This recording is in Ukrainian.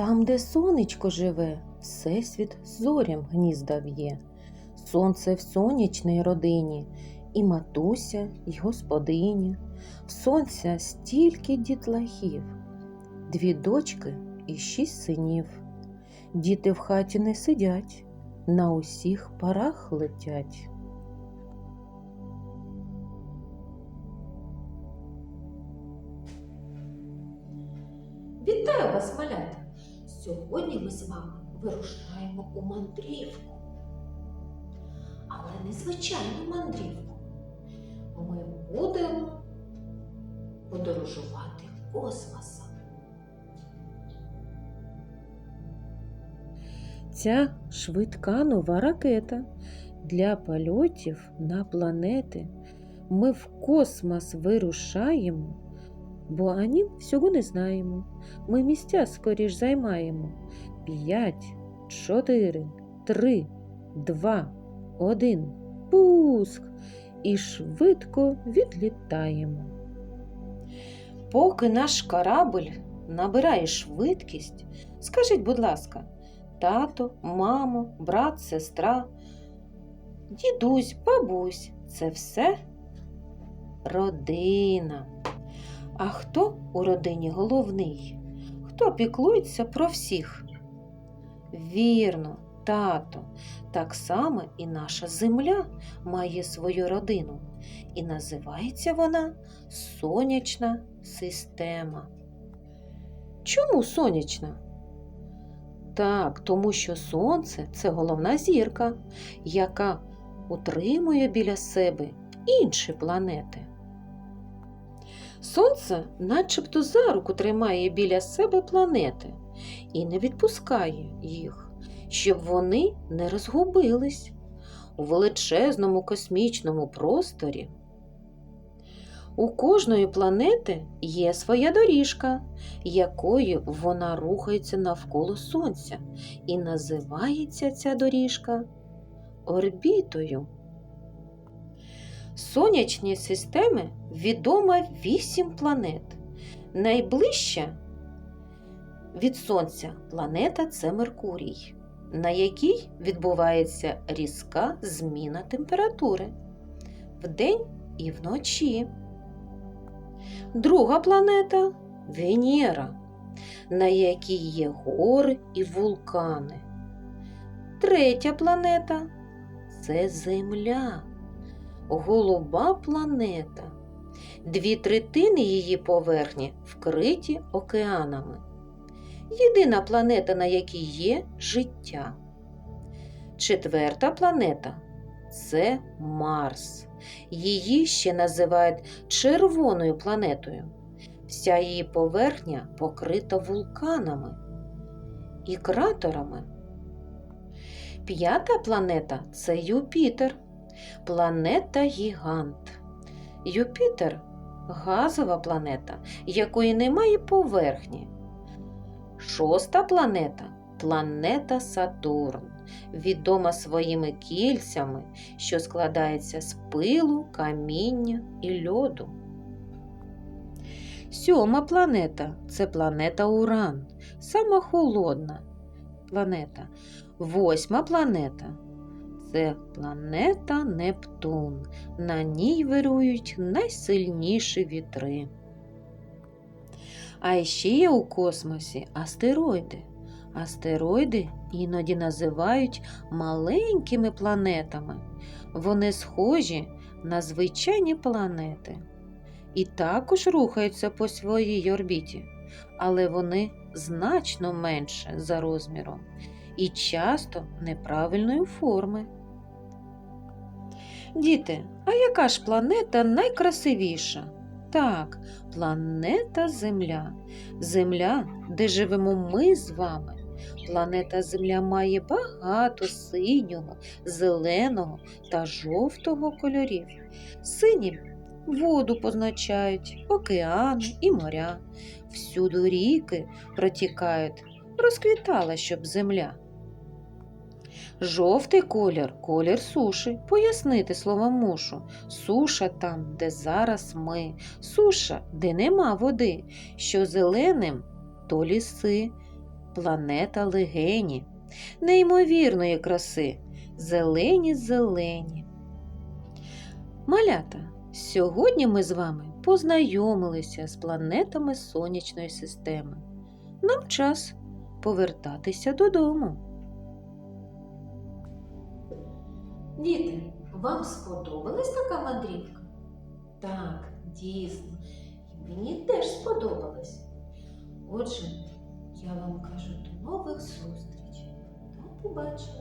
Там, де сонечко живе, всесвіт зорям гнізда в'є. Сонце в сонячній родині, і матуся, й господиня. В сонця стільки дітлахів, дві дочки і шість синів. Діти в хаті не сидять, на усіх парах летять. Вітаю вас, малята! Сьогодні ми з вами вирушаємо у мандрівку. Але не звичайну мандрівку. Ми будемо подорожувати космосом. Ця швидка нова ракета для польотів на планети. Ми в космос вирушаємо, бо ані всього не знаємо. Ми місця скоріш займаємо. П'ять, чотири, три, два, один. Пуск! І швидко відлітаємо. Поки наш корабль набирає швидкість, скажіть, будь ласка, тато, мамо, брат, сестра, дідусь, бабусь це все родина. А хто у родині головний? Хто піклується про всіх? Вірно, тато. Так само і наша земля має свою родину, і називається вона сонячна система. Чому сонячна? Так, тому що сонце це головна зірка, яка утримує біля себе інші планети. Сонце начебто за руку тримає біля себе планети і не відпускає їх, щоб вони не розгубились у величезному космічному просторі. У кожної планети є своя доріжка, якою вона рухається навколо Сонця, і називається ця доріжка орбітою. Сонячній системи відомо вісім планет. Найближча від Сонця планета це Меркурій, на якій відбувається різка зміна температури вдень і вночі. Друга планета Венера, на якій є гори і вулкани. Третя планета це Земля, голуба планета. Дві третини її поверхні вкриті океанами. Єдина планета, на якій є життя. Четверта планета це Марс. Її ще називають червоною планетою. Вся її поверхня покрита вулканами і кратерами. П'ята планета це Юпітер, планета Гігант. Юпітер газова планета, якої немає поверхні. Шоста планета планета Сатурн, відома своїми кільцями, що складається з пилу, каміння і льоду. Сьома планета це планета Уран, сама холодна планета. Восьма планета це планета Нептун. На ній вирують найсильніші вітри. А ще є у космосі астероїди. Астероїди іноді називають маленькими планетами. Вони схожі на звичайні планети і також рухаються по своїй орбіті, але вони значно менше за розміром і часто неправильної форми. Діти, а яка ж планета найкрасивіша? Так, планета Земля. Земля, де живемо ми з вами. Планета Земля має багато синього, зеленого та жовтого кольорів. Синім воду позначають, океани і моря. Всюду ріки протікають, розквітала, щоб земля. Жовтий колір колір суші. Пояснити слово мушу. Суша там, де зараз ми, суша, де нема води, що зеленим то ліси, планета легені, неймовірної краси, зелені зелені. Малята, сьогодні ми з вами познайомилися з планетами сонячної системи. Нам час повертатися додому. Діти, вам сподобалась така мандрівка? Так, дійсно. Мені теж сподобалось. Отже, я вам кажу до нових зустрічей. До побачення.